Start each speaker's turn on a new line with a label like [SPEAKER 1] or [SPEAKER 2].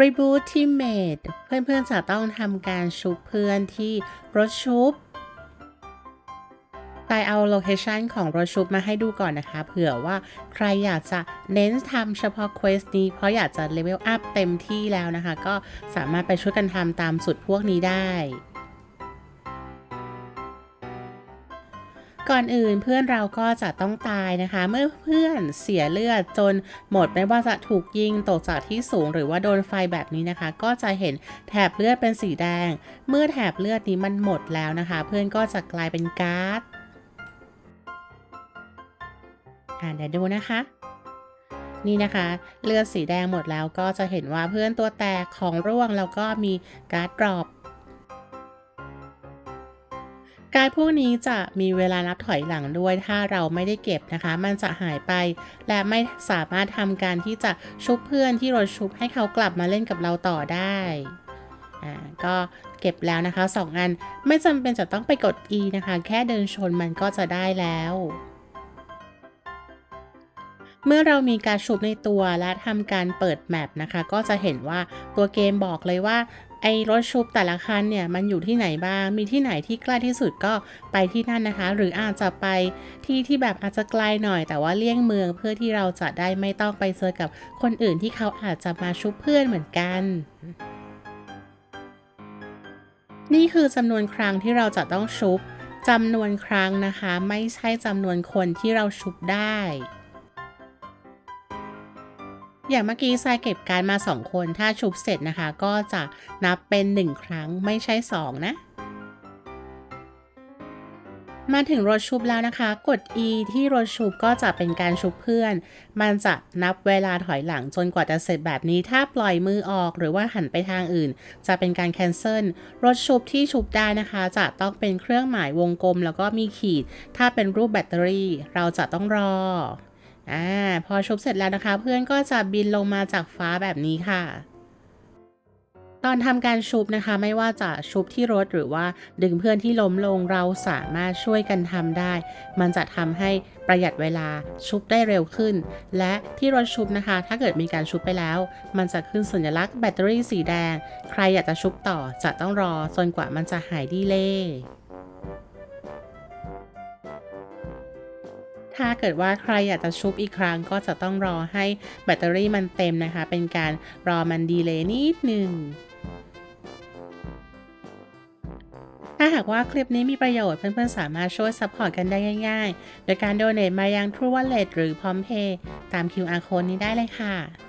[SPEAKER 1] r e b o o t ที่เมดเพื่อนๆจะต้องทำการชุบเพื่อนที่รถชุบไปเอาโลเคชันของรถชุบมาให้ดูก่อนนะคะ เผื่อว่าใครอยากจะเน้นทำเฉพาะเควสนี้ เพราะอยากจะเลเวลอัพเต็มที่แล้วนะคะ ก็สามารถไปช่วยกันทำตามสุดพวกนี้ได้ ก่อนอื่นเพื่อนเราก็จะต้องตายนะคะ เมื่อเพื่อนเสียเลือดจนหมดไม่ว่าจะถูกยิงตกจากที่สูง หรือว่าโดนไฟแบบนี้นะคะ ก็จะเห็นแถบเลือดเป็นสีแดง เมื่อแถบเลือดนี้มันหมดแล้วนะคะ เพื่อนก็จะกลายเป็นการ์ดอ่าเดี๋ยวดูนะคะนี่นะคะเลือดสีแดงหมดแล้วก็จะเห็นว่าเพื่อนตัวแตกของร่วงแล้วก็มีการ์ดดรอป การพวกนี้จะมีเวลานับถอยหลังด้วย ถ้าเราไม่ได้เก็บนะคะ มันจะหายไป และไม่สามารถทำการที่จะชุบเพื่อนที่เราชุบให้เขากลับมาเล่นกับเราต่อได้อ่าก็เก็บแล้วนะคะ 2 อันไม่จำเป็นจะต้องไปกด E นะคะ แค่เดินชนมันก็จะได้แล้ว เมื่อเรามีการชุบในตัวและทำการเปิดแมปนะคะ ก็จะเห็นว่าตัวเกมบอกเลยว่าไอ้รถชุบแต่ละคันเนี่ยมันอยู่ที่ไหนบ้าง มีที่ไหนที่ใกล้ที่สุดก็ไปที่นั่นนะคะ หรืออาจจะไปที่ที่แบบอาจจะไกลหน่อย แต่ว่าเลี่ยงเมืองเพื่อที่เราจะได้ไม่ต้องไปเจอกับคนอื่นที่เขาอาจจะมาชุบเพื่อนเหมือนกัน นี่คือจำนวนครั้งที่เราจะต้องชุบจำนวนครั้งนะคะ ไม่ใช่จำนวนคนที่เราชุบได้ อย่างเมื่อกี้ทรายเก็บการมา 2 คน ถ้าชุบเสร็จนะคะ ก็จะนับเป็น 1 ครั้งไม่ใช่ 2 นะ มาถึงรถชุบแล้วนะคะ กด E ที่รถชุบก็จะเป็นการชุบเพื่อน มันจะนับเวลาถอยหลังจนกว่าจะเสร็จแบบนี้ ถ้าปล่อยมือออกหรือว่าหันไปทางอื่น จะเป็นการแคนเซิล รถชุบที่ชุบได้นะคะ จะต้องเป็นเครื่องหมายวงกลม แล้วก็มีขีด ถ้าเป็นรูปแบตเตอรี่ เราจะต้องรอ อ่าพอชุบเสร็จแล้วนะคะ เพื่อนก็จะบินลงมาจากฟ้าแบบนี้ค่ะ ตอนทำการชุบนะคะ ไม่ว่าจะชุบที่รถหรือว่าดึงเพื่อนที่ล้มลงเราสามารถช่วยกันทำได้ มันจะทำให้ประหยัดเวลาชุบได้เร็วขึ้น และที่รถชุบนะคะ ถ้าเกิดมีการชุบไปแล้ว มันจะขึ้นสัญลักษณ์แบตเตอรี่สีแดง ใครอยากจะชุบต่อจะต้องรอจนกว่ามันจะหายดีเล ถ้าเกิดว่าใครอยากจะชุบอีกครั้งก็จะต้องรอให้แบตเตอรี่มันเต็มนะคะ เป็นการรอมันดีเลย์นิดหนึ่งถ้าหากว่าคลิปนี้มีประโยชน์เพื่อนๆ สามารถช่วยซัพพอร์ตกันได้ง่ายๆ โดยการโดเน a มายัง True Wallet หรือ PromptPay ตาม QR code นี้ได้เลยค่ะ